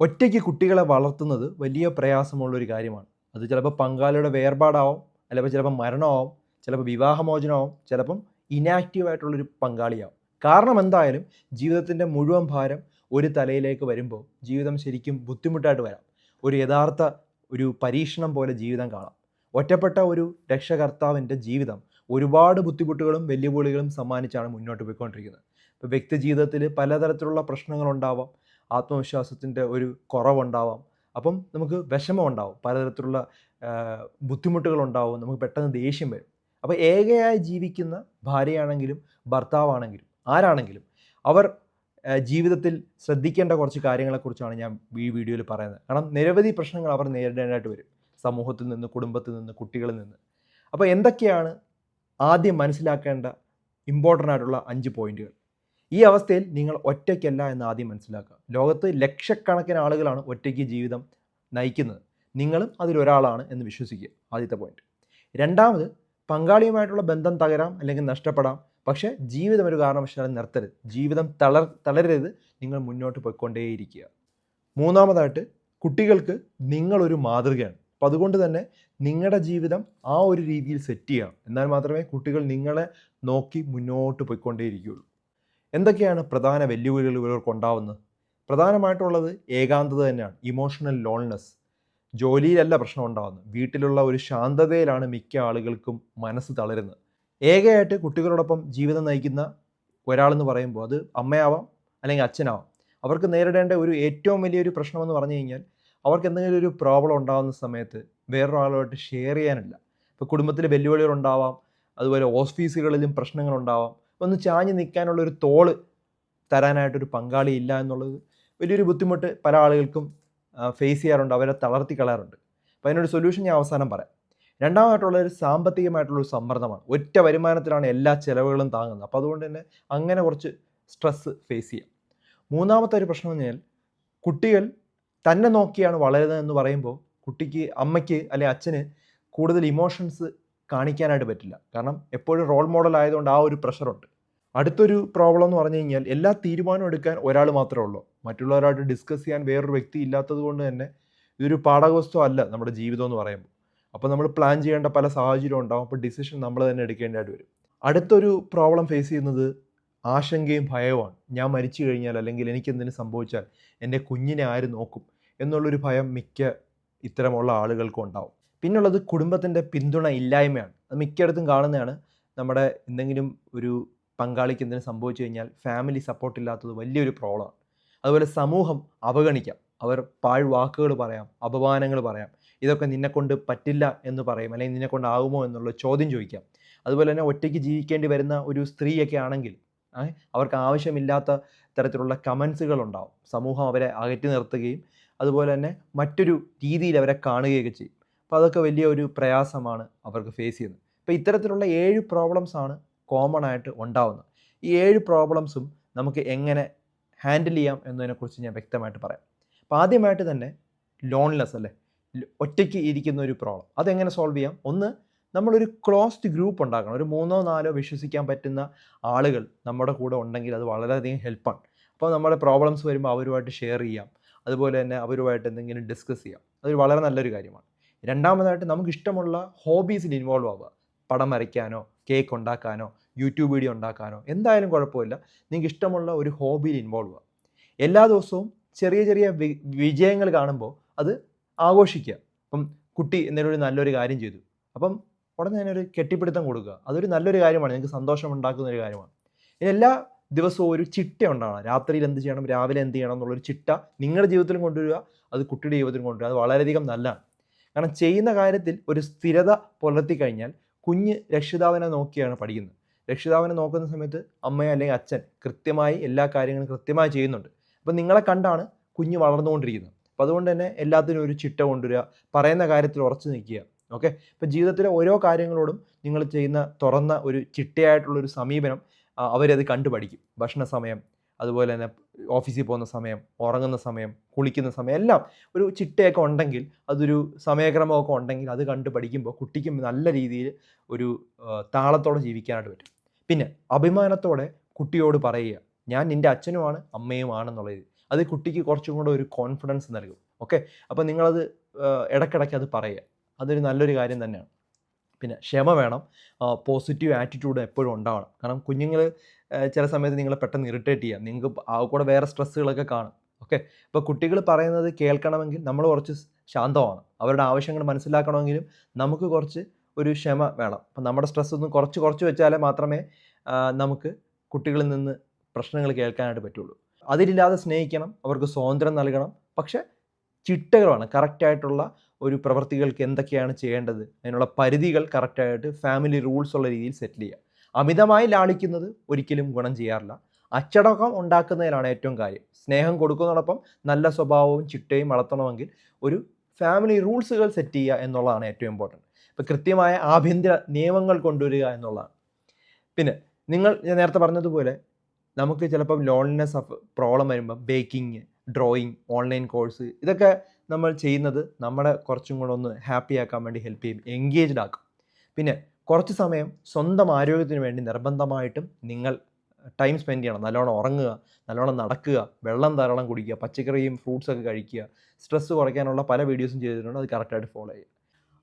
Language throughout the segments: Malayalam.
ഒറ്റയ്ക്ക് കുട്ടികളെ വളർത്തുന്നത് വലിയ പ്രയാസമുള്ള ഒരു കാര്യമാണ്. അത് ചിലപ്പോൾ പങ്കാളിയുടെ വേർപാടാവും അല്ലെങ്കിൽ ചിലപ്പോൾ മരണമാവും ചിലപ്പോൾ വിവാഹമോചനമാവും ചിലപ്പം ഇനാക്റ്റീവായിട്ടുള്ളൊരു പങ്കാളിയാവും. കാരണം എന്തായാലും ജീവിതത്തിന്റെ മുഴുവൻ ഭാരം ഒരു തലയിലേക്ക് വരുമ്പോൾ ജീവിതം ശരിക്കും ബുദ്ധിമുട്ടായിട്ട് വരാം. ഒരു യഥാർത്ഥ ഒരു പരീക്ഷണം പോലെ ജീവിതം കാണാം. ഒറ്റപ്പെട്ട ഒരു രക്ഷകർത്താവിന്റെ ജീവിതം ഒരുപാട് ബുദ്ധിമുട്ടുകളും വെല്ലുവിളികളും സമ്മാനിച്ചാണ് മുന്നോട്ട് പോയിക്കൊണ്ടിരിക്കുന്നത്. ഇപ്പോൾ വ്യക്തി ജീവിതത്തിൽ പലതരത്തിലുള്ള പ്രശ്നങ്ങളുണ്ടാവാം. ആത്മവിശ്വാസത്തിന്റെ ഒരു കുറവുണ്ടാവാം. അപ്പം നമുക്ക് വിഷമം ഉണ്ടാവും പലതരത്തിലുള്ള ബുദ്ധിമുട്ടുകളുണ്ടാവും. നമുക്ക് പെട്ടെന്ന് ദേഷ്യം വരും. അപ്പോൾ ഏകയായി ജീവിക്കുന്ന ഭാര്യയാണെങ്കിലും ഭർത്താവാണെങ്കിലും ആരാണെങ്കിലും അവർ ജീവിതത്തിൽ ശ്രദ്ധിക്കേണ്ട കുറച്ച് കാര്യങ്ങളെക്കുറിച്ചാണ് ഞാൻ ഈ വീഡിയോയിൽ പറയുന്നത്. കാരണം നിരവധി പ്രശ്നങ്ങൾ അവർ നേരിടേണ്ടതായിട്ട് വരും. സമൂഹത്തിൽ നിന്ന് കുടുംബത്തിൽ നിന്ന് കുട്ടികളിൽ നിന്ന്. അപ്പോൾ എന്തൊക്കെയാണ് ആദ്യം മനസ്സിലാക്കേണ്ട ഇമ്പോർട്ടന്റ് ആയിട്ടുള്ള അഞ്ച് പോയിന്റുകൾ? ഈ അവസ്ഥയിൽ നിങ്ങൾ ഒറ്റയ്ക്കല്ല എന്ന് ആദ്യം മനസ്സിലാക്കുക. ലോകത്ത് ലക്ഷക്കണക്കിന് ആളുകളാണ് ഒറ്റയ്ക്ക് ജീവിതം നയിക്കുന്നത്. നിങ്ങളും അതിലൊരാളാണ് എന്ന് വിശ്വസിക്കുക. ആദ്യത്തെ പോയിന്റ് രണ്ടാമത് പങ്കാളിയുമായിട്ടുള്ള ബന്ധം തകരാം അല്ലെങ്കിൽ നഷ്ടപ്പെടാം. പക്ഷേ ജീവിതം ഒരു കാരണവശാലും നിർത്തരുത്. ജീവിതം തളർ തളരരുത് നിങ്ങൾ മുന്നോട്ട് പോയിക്കൊണ്ടേയിരിക്കുക. മൂന്നാമതായിട്ട് കുട്ടികൾക്ക് നിങ്ങളൊരു മാതൃകയാണ്. അപ്പോൾ അതുകൊണ്ട് തന്നെ നിങ്ങളുടെ ജീവിതം ആ ഒരു രീതിയിൽ സെറ്റ് ചെയ്യണം എന്നാൽ മാത്രമേ കുട്ടികൾ നിങ്ങളെ നോക്കി മുന്നോട്ട് പോയിക്കൊണ്ടേയിരിക്കുകയുള്ളൂ. എന്തൊക്കെയാണ് പ്രധാന വെല്ലുവിളികൾ ഇവർക്ക് ഉണ്ടാവുന്നത് പ്രധാനമായിട്ടുള്ളത് ഏകാന്തത തന്നെയാണ് ഇമോഷണൽ ലോൺനെസ് ജോലിയിലല്ല പ്രശ്നം ഉണ്ടാകുന്നത് വീട്ടിലുള്ള ഒരു ശാന്തതയിലാണ് മിക്ക ആളുകൾക്കും മനസ്സ് തളരുന്നത്. ഏകയായിട്ട് കുട്ടികളോടൊപ്പം ജീവിതം നയിക്കുന്ന ഒരാളെന്ന് പറയുമ്പോൾ അത് അമ്മയാവാം അല്ലെങ്കിൽ അച്ഛനാവാം. അവർക്ക് നേരിടേണ്ട ഒരു ഏറ്റവും വലിയൊരു പ്രശ്നമെന്ന് പറഞ്ഞു കഴിഞ്ഞാൽ അവർക്ക് എന്തെങ്കിലും ഒരു പ്രോബ്ലം ഉണ്ടാകുന്ന സമയത്ത് വേറൊരാളുമായിട്ട് ഷെയർ ചെയ്യാനില്ല. ഇപ്പോൾ കുടുംബത്തിൽ വെല്ലുവിളികൾ ഉണ്ടാവാം. അതുപോലെ ഓഫീസുകളിലും പ്രശ്നങ്ങൾ ഉണ്ടാവാം. ഒന്ന് ചാഞ്ഞ് നിൽക്കാനുള്ള ഒരു തോൾ തരാനായിട്ടൊരു പങ്കാളി ഇല്ല എന്നുള്ളത് വലിയൊരു ബുദ്ധിമുട്ട് പല ആളുകൾക്കും ഫേസ് ചെയ്യാറുണ്ട് അവരെ തളർത്തി കളയാറുണ്ട്. അപ്പോൾ അതിനൊരു സൊല്യൂഷൻ ഞാൻ അവസാനം പറയാം. രണ്ടാമതായിട്ടുള്ള ഒരു സാമ്പത്തികമായിട്ടുള്ള ഒരു സമ്മർദ്ദമാണ്. ഒറ്റ വരുമാനത്തിലാണ് എല്ലാ ചിലവുകളും താങ്ങുന്നത്. അപ്പോൾ അതുകൊണ്ട് തന്നെ അങ്ങനെ കുറച്ച് സ്ട്രെസ്സ് ഫേസ് ചെയ്യാം. മൂന്നാമത്തെ ഒരു പ്രശ്നം എന്ന് പറഞ്ഞാൽ കുട്ടികൾ തന്നെ നോക്കിയാണ് വളരുന്നത് എന്ന് പറയുമ്പോൾ കുട്ടിക്ക് അമ്മയ്ക്ക് അല്ലെങ്കിൽ അച്ഛന് കൂടുതൽ ഇമോഷൻസ് കാണിക്കാനായിട്ട് പറ്റില്ല. കാരണം എപ്പോഴും റോൾ മോഡൽ ആയതുകൊണ്ട് ആ ഒരു പ്രഷറുണ്ട് അടുത്തൊരു പ്രോബ്ലം എന്ന് പറഞ്ഞു കഴിഞ്ഞാൽ എല്ലാ തീരുമാനവും എടുക്കാൻ ഒരാൾ മാത്രമേ ഉള്ളൂ. മറ്റുള്ളവരായിട്ട് ഡിസ്കസ് ചെയ്യാൻ വേറൊരു വ്യക്തി ഇല്ലാത്തത് കൊണ്ട് തന്നെ ഇതൊരു പാഠകവസ്തു അല്ല നമ്മുടെ ജീവിതം എന്ന് പറയുമ്പോൾ. അപ്പോൾ നമ്മൾ പ്ലാൻ ചെയ്യേണ്ട പല സാഹചര്യം ഉണ്ടാവും. അപ്പോൾ ഡിസിഷൻ നമ്മൾ തന്നെ എടുക്കേണ്ടതായിട്ട് വരും. അടുത്തൊരു പ്രോബ്ലം ഫേസ് ചെയ്യുന്നത് ആശങ്കയും ഭയവുമാണ്. ഞാൻ മരിച്ചു കഴിഞ്ഞാൽ അല്ലെങ്കിൽ എനിക്കെന്തെങ്കിലും സംഭവിച്ചാൽ എന്റെ കുഞ്ഞിനെ ആര് നോക്കും? എന്നുള്ളൊരു ഭയം മിക്ക ഇത്തരമുള്ള ആളുകൾക്കും ഉണ്ടാവും. പിന്നുള്ളത് കുടുംബത്തിന്റെ പിന്തുണ ഇല്ലായ്മയാണ്. അത് മിക്കയിടത്തും കാണുന്നതാണ്. നമ്മുടെ എന്തെങ്കിലും ഒരു പങ്കാളിക്ക് എന്തെങ്കിലും സംഭവിച്ചു കഴിഞ്ഞാൽ ഫാമിലി സപ്പോർട്ട് ഇല്ലാത്തത് വലിയൊരു പ്രോബ്ലമാണ് അതുപോലെ സമൂഹം അവഗണിക്കാം. അവർ പാഴ്വാക്കുകൾ പറയാം അപമാനങ്ങൾ പറയാം. ഇതൊക്കെ നിന്നെക്കൊണ്ട് പറ്റില്ല എന്ന് പറയും. അല്ലെങ്കിൽ നിന്നെക്കൊണ്ട് കൊണ്ടാകുമോ എന്നുള്ള ചോദ്യം ചോദിക്കാം. അതുപോലെ തന്നെ ഒറ്റയ്ക്ക് ജീവിക്കേണ്ടി വരുന്ന ഒരു സ്ത്രീയൊക്കെ ആണെങ്കിൽ അവർക്ക് ആവശ്യമില്ലാത്ത തരത്തിലുള്ള കമൻസുകൾ ഉണ്ടാവും. സമൂഹം അവരെ അകറ്റി നിർത്തുകയും അതുപോലെ തന്നെ മറ്റൊരു രീതിയിൽ അവരെ കാണുകയൊക്കെ ചെയ്യും. അപ്പോൾ അതൊക്കെ വലിയ ഒരു പ്രയാസമാണ് അവർക്ക് ഫേസ് ചെയ്യുന്നത്. അപ്പോൾ ഇത്തരത്തിലുള്ള ഏഴ് പ്രോബ്ലംസ് ആണ് കോമൺ ആയിട്ട് ഉണ്ടാവുന്നത്. ഈ ഏഴ് പ്രോബ്ലംസും നമുക്ക് എങ്ങനെ ഹാൻഡിൽ ചെയ്യാം എന്നതിനെക്കുറിച്ച് ഞാൻ വ്യക്തമായിട്ട് പറയാം. അപ്പോൾ ആദ്യമായിട്ട് തന്നെ ലോൺലെസ് അല്ലേ? ഒറ്റയ്ക്ക് ഇരിക്കുന്ന ഒരു പ്രോബ്ലം അതെങ്ങനെ സോൾവ് ചെയ്യാം? ഒന്ന് നമ്മളൊരു ക്ലോസ്ഡ് ഗ്രൂപ്പ് ഉണ്ടാക്കണം. ഒരു മൂന്നോ നാലോ വിശ്വസിക്കാൻ പറ്റുന്ന ആളുകൾ നമ്മുടെ കൂടെ ഉണ്ടെങ്കിൽ അത് വളരെയധികം ഹെൽപ്പാണ് അപ്പോൾ നമ്മുടെ പ്രോബ്ലംസ് വരുമ്പോൾ അവരുമായിട്ട് ഷെയർ ചെയ്യാം. അതുപോലെ തന്നെ അവരുമായിട്ട് എന്തെങ്കിലും ഡിസ്കസ് ചെയ്യാം. അതൊരു വളരെ നല്ലൊരു കാര്യമാണ്. രണ്ടാമതായിട്ട് നമുക്ക് ഇഷ്ടമുള്ള ഹോബീസിൽ ഇൻവോൾവ് ആവുക. പടം വരയ്ക്കാനോ കേക്ക് ഉണ്ടാക്കാനോ യൂട്യൂബ് വീഡിയോ ഉണ്ടാക്കാനോ എന്തായാലും കുഴപ്പമില്ല. നിങ്ങൾക്ക് ഇഷ്ടമുള്ള ഒരു ഹോബിയിൽ ഇൻവോൾവ് ആവുക. എല്ലാ ദിവസവും ചെറിയ ചെറിയ വിജയങ്ങൾ കാണുമ്പോൾ അത് ആഘോഷിക്കുക. അപ്പം കുട്ടി എന്തെങ്കിലും ഒരു നല്ലൊരു കാര്യം ചെയ്തു. അപ്പം ഉടനെ തന്നെ ഒരു കെട്ടിപ്പിടുത്തം കൊടുക്കുക. അതൊരു നല്ലൊരു കാര്യമാണ്. നിങ്ങൾക്ക് സന്തോഷം ഉണ്ടാക്കുന്ന ഒരു കാര്യമാണ്. എല്ലാ ദിവസവും ഒരു ചിട്ട ഉണ്ടാവണം. രാത്രിയിൽ എന്ത് ചെയ്യണം രാവിലെ എന്ത് ചെയ്യണം എന്നുള്ളൊരു ചിട്ട നിങ്ങളുടെ ജീവിതത്തിലും കൊണ്ടുവരിക. അത് കുട്ടിയുടെ ജീവിതത്തിലും കൊണ്ടുവരിക. അത് വളരെയധികം നല്ലതാണ്. കാരണം ചെയ്യുന്ന കാര്യത്തിൽ ഒരു സ്ഥിരത പുലർത്തി കഴിഞ്ഞാൽ കുഞ്ഞ് രക്ഷിതാവിനെ നോക്കിയാണ് പഠിക്കുന്നത്. രക്ഷിതാവിനെ നോക്കുന്ന സമയത്ത് അമ്മ അല്ലെങ്കിൽ അച്ഛൻ കൃത്യമായി എല്ലാ കാര്യങ്ങളും കൃത്യമായി ചെയ്യുന്നുണ്ട്. അപ്പം നിങ്ങളെ കണ്ടാണ് കുഞ്ഞ് വളർന്നുകൊണ്ടിരിക്കുന്നത്. അപ്പോൾ അതുകൊണ്ട് തന്നെ എല്ലാത്തിനും ഒരു ചിട്ട കൊണ്ടുവരിക പറയുന്ന കാര്യത്തിൽ ഉറച്ചു നിൽക്കുക. ഓക്കെ? ഇപ്പം ജീവിതത്തിലെ ഓരോ കാര്യങ്ങളോടും നിങ്ങൾ ചെയ്യുന്ന തുറന്ന ഒരു ചിട്ടയായിട്ടുള്ളൊരു സമീപനം അവരത് കണ്ടു പഠിക്കും ഭക്ഷണ സമയം അതുപോലെ തന്നെ ഓഫീസിൽ പോകുന്ന സമയം ഉറങ്ങുന്ന സമയം കുളിക്കുന്ന സമയം എല്ലാം ഒരു ചിട്ടയൊക്കെ ഉണ്ടെങ്കിൽ അതൊരു സമയക്രമമൊക്കെ ഉണ്ടെങ്കിൽ അത് കണ്ട് പഠിക്കുമ്പോൾ കുട്ടിക്കും നല്ല രീതിയിൽ ഒരു താളത്തോടെ ജീവിക്കാനായിട്ട് പറ്റും. പിന്നെ അഭിമാനത്തോടെ കുട്ടിയോട് പറയുക ഞാൻ നിന്റെ അച്ഛനുമാണ് അമ്മയുമാണെന്നുള്ളത്. അത് കുട്ടിക്ക് കുറച്ചും കൂടെ ഒരു കോൺഫിഡൻസ് നൽകും. ഓക്കെ അപ്പോൾ നിങ്ങളത് ഇടയ്ക്കിടയ്ക്ക് അത് പറയുക. അതൊരു നല്ലൊരു കാര്യം തന്നെയാണ്. പിന്നെ ക്ഷമ വേണം. പോസിറ്റീവ് ആറ്റിറ്റ്യൂഡ് എപ്പോഴും ഉണ്ടാവണം. കാരണം കുഞ്ഞുങ്ങൾ ചില സമയത്ത് നിങ്ങളെ പെട്ടെന്ന് ഇറിറ്റേറ്റ് ചെയ്യാം. നിങ്ങൾക്ക് ആ കൂടെ വേറെ സ്ട്രെസ്സുകളൊക്കെ കാണും. ഓക്കെ അപ്പോൾ കുട്ടികൾ പറയുന്നത് കേൾക്കണമെങ്കിൽ നമ്മൾ കുറച്ച് ശാന്തമാണ് അവരുടെ ആവശ്യങ്ങൾ മനസ്സിലാക്കണമെങ്കിലും നമുക്ക് കുറച്ച് ഒരു ക്ഷമ വേണം. അപ്പം നമ്മുടെ സ്ട്രെസ് ഒന്ന് കുറച്ച് കുറച്ച് വെച്ചാലേ മാത്രമേ നമുക്ക് കുട്ടികളിൽ നിന്ന് പ്രശ്നങ്ങൾ കേൾക്കാനായിട്ട് പറ്റുള്ളൂ. അതിലില്ലാതെ സ്നേഹിക്കണം. അവർക്ക് സ്വാതന്ത്ര്യം നൽകണം. പക്ഷെ ചിട്ടകളാണ് കറക്റ്റായിട്ടുള്ള ഒരു പ്രവൃത്തികൾക്ക് എന്തൊക്കെയാണ് ചെയ്യേണ്ടത്? അതിനുള്ള പരിധികൾ കറക്റ്റായിട്ട് ഫാമിലി റൂൾസ് ഉള്ള രീതിയിൽ സെറ്റിൽ ചെയ്യുക. അമിതമായി ലാളിക്കുന്നത് ഒരിക്കലും ഗുണം ചെയ്യാറില്ല. അച്ചടക്കം ഉണ്ടാക്കുന്നതിലാണ് ഏറ്റവും കാര്യം. സ്നേഹം കൊടുക്കുന്നതോടൊപ്പം നല്ല സ്വഭാവവും ചിട്ടയും വളർത്തണമെങ്കിൽ ഒരു ഫാമിലി റൂൾസുകൾ സെറ്റ് ചെയ്യുക എന്നുള്ളതാണ് ഏറ്റവും ഇമ്പോർട്ടന്റ് ഇപ്പോൾ കൃത്യമായ ആഭ്യന്തര നിയമങ്ങൾ കൊണ്ടുവരിക എന്നുള്ളതാണ്. പിന്നെ നിങ്ങൾ ഞാൻ നേരത്തെ പറഞ്ഞതുപോലെ നമുക്ക് ചിലപ്പം ലോൺലിനെസ് പ്രോബ്ലം വരുമ്പം ബേക്കിംഗ് ഡ്രോയിങ് ഓൺലൈൻ കോഴ്സ് ഇതൊക്കെ നമ്മൾ ചെയ്യുന്നത് നമ്മളെ കുറച്ചും കൂടെ ഒന്ന് ഹാപ്പി ആക്കാൻ വേണ്ടി ഹെൽപ്പ് ചെയ്യും എൻഗേജ്ഡ് ആക്കും. പിന്നെ കുറച്ച് സമയം സ്വന്തം ആരോഗ്യത്തിന് വേണ്ടി നിർബന്ധമായിട്ടും നിങ്ങൾ ടൈം സ്പെൻഡ് ചെയ്യണം. നല്ലോണം ഉറങ്ങുക നല്ലോണം നടക്കുക വെള്ളം ധാരാളം കുടിക്കുക പച്ചക്കറിയും ഫ്രൂട്ട്സൊക്കെ കഴിക്കുക സ്ട്രെസ്സ് കുറയ്ക്കാനുള്ള പല വീഡിയോസും ചെയ്തിട്ടുണ്ട് അത് കറക്റ്റായിട്ട് ഫോളോ ചെയ്യുക.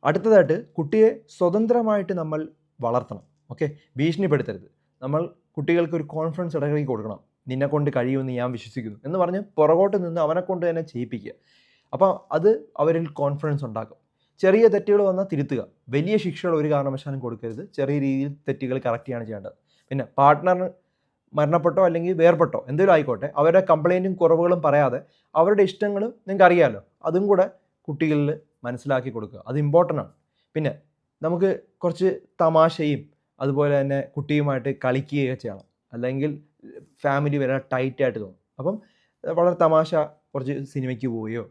അടുത്തതായിട്ട് കുട്ടിയെ സ്വതന്ത്രമായിട്ട് നമ്മൾ വളർത്തണം. ഓക്കെ ഭീഷണിപ്പെടുത്തരുത്. നമ്മൾ കുട്ടികൾക്ക് ഒരു കോൺഫിഡൻസ് ഇടകളിൽ കൊടുക്കണം. നിന്നെ കൊണ്ട് കഴിയുമെന്ന് ഞാൻ വിശ്വസിക്കുന്നു എന്ന് പറഞ്ഞ് പുറകോട്ട് നിന്ന് അവനെ കൊണ്ട് തന്നെ ചെയ്യിപ്പിക്കുക. അപ്പോൾ അത് അവരിൽ കോൺഫിഡൻസ് ഉണ്ടാക്കും. ചെറിയ തെറ്റുകൾ വന്നാൽ തിരുത്തുക. വലിയ ശിക്ഷകൾ ഒരു കാരണവശാലും കൊടുക്കരുത്. ചെറിയ രീതിയിൽ തെറ്റുകൾ കറക്റ്റ് ചെയ്യാണ് ചെയ്യേണ്ടത്. പിന്നെ പാർട്ട്ണർ മരണപ്പെട്ടോ അല്ലെങ്കിൽ വേർപെട്ടോ എന്തെങ്കിലും ആയിക്കോട്ടെ അവരുടെ കംപ്ലൈന്റും കുറവുകളും പറയാതെ അവരുടെ ഇഷ്ടങ്ങൾ നിങ്ങൾക്ക് അറിയാമല്ലോ അതും കൂടെ കുട്ടികളിൽ മനസ്സിലാക്കി കൊടുക്കുക. അത് ഇമ്പോർട്ടന്റ് ആണ്. പിന്നെ നമുക്ക് കുറച്ച് തമാശയും അതുപോലെ തന്നെ കുട്ടിയുമായിട്ട് കളിക്കുകയൊക്കെ ചെയ്യണം. അല്ലെങ്കിൽ ഫാമിലി വരെ ടൈറ്റായിട്ട് തോന്നും. അപ്പം വളരെ തമാശ കുറച്ച് സിനിമയ്ക്ക് പോവുകയോ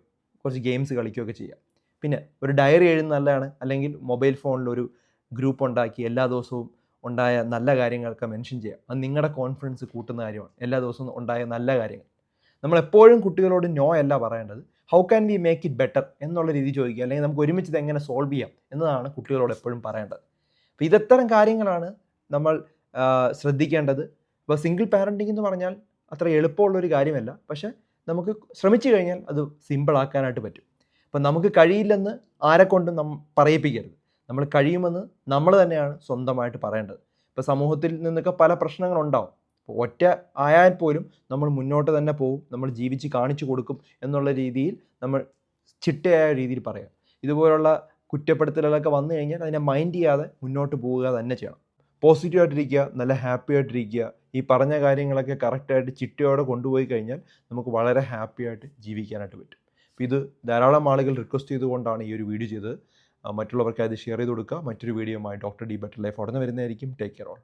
കുറച്ച് ഗെയിംസ് കളിക്കുകയൊക്കെ ചെയ്യാം. പിന്നെ ഒരു ഡയറി എഴുതുന്ന നല്ലതാണ്. അല്ലെങ്കിൽ മൊബൈൽ ഫോണിൽ ഒരു ഗ്രൂപ്പ് ഉണ്ടാക്കി എല്ലാ ദിവസവും ഉണ്ടായ നല്ല കാര്യങ്ങളൊക്കെ മെൻഷൻ ചെയ്യാം. അത് നിങ്ങളുടെ കോൺഫിഡൻസ് കൂട്ടുന്ന കാര്യമാണ്. എല്ലാ ദിവസവും ഉണ്ടായ നല്ല കാര്യങ്ങൾ. നമ്മൾ എപ്പോഴും കുട്ടികളോട് നോ അല്ല പറയേണ്ടത്. How can we make it better എന്നുള്ള രീതി ചോദിക്കുക. അല്ലെങ്കിൽ നമുക്ക് ഒരുമിച്ച് ഇത് എങ്ങനെ സോൾവ് ചെയ്യാം എന്നതാണ് കുട്ടികളോട് എപ്പോഴും പറയേണ്ടത്. അപ്പോൾ ഇതത്തരം കാര്യങ്ങളാണ് നമ്മൾ ശ്രദ്ധിക്കേണ്ടത്. ഇപ്പോൾ സിംഗിൾ പാരന്റിംഗ് എന്ന് പറഞ്ഞാൽ അത്ര എളുപ്പമുള്ളൊരു കാര്യമല്ല. പക്ഷേ നമുക്ക് ശ്രമിച്ചു കഴിഞ്ഞാൽ അത് സിമ്പിളാക്കാനായിട്ട് പറ്റും. അപ്പം നമുക്ക് കഴിയില്ലെന്ന് ആരെക്കൊണ്ടും നം പറയിപ്പിക്കരുത്. നമ്മൾ കഴിയുമെന്ന് നമ്മൾ തന്നെയാണ് സ്വന്തമായിട്ട് പറയേണ്ടത്. ഇപ്പോൾ സമൂഹത്തിൽ നിന്നൊക്കെ പല പ്രശ്നങ്ങളുണ്ടാവും. അപ്പോൾ ഒറ്റ ആയാൽ പോലും നമ്മൾ മുന്നോട്ട് തന്നെ പോകും നമ്മൾ ജീവിച്ച് കാണിച്ചു കൊടുക്കും എന്നുള്ള രീതിയിൽ നമ്മൾ ചിട്ടയായ രീതിയിൽ പറയാം. ഇതുപോലുള്ള കുറ്റപ്പെടുത്തലുകളൊക്കെ വന്നു കഴിഞ്ഞാൽ അതിനെ മൈൻഡ് ചെയ്യാതെ മുന്നോട്ട് പോവുക തന്നെ ചെയ്യണം. പോസിറ്റീവ് ആയിട്ടിരിക്കുക നല്ല ഹാപ്പി ആയിട്ടിരിക്കുക ഈ പറഞ്ഞ കാര്യങ്ങളൊക്കെ കറക്റ്റായിട്ട് ചിട്ടയോടെ കൊണ്ടുപോയി കഴിഞ്ഞാൽ നമുക്ക് വളരെ ഹാപ്പി ആയിട്ട് ജീവിക്കാനായിട്ട് പറ്റും. അപ്പോൾ ഇത് ധാരാളം ആളുകൾ റിക്വസ്റ്റ് ചെയ്തുകൊണ്ടാണ് ഈ ഒരു വീഡിയോ ചെയ്തത്. മറ്റുള്ളവർക്ക് അത് ഷെയർ ചെയ്ത് കൊടുക്കുക. മറ്റൊരു വീഡിയോയുമായി ഡോക്ടർ ഡി ബെറ്റർ ലൈഫ് ഉടനെ വരുന്നതായിരിക്കും. Take care all.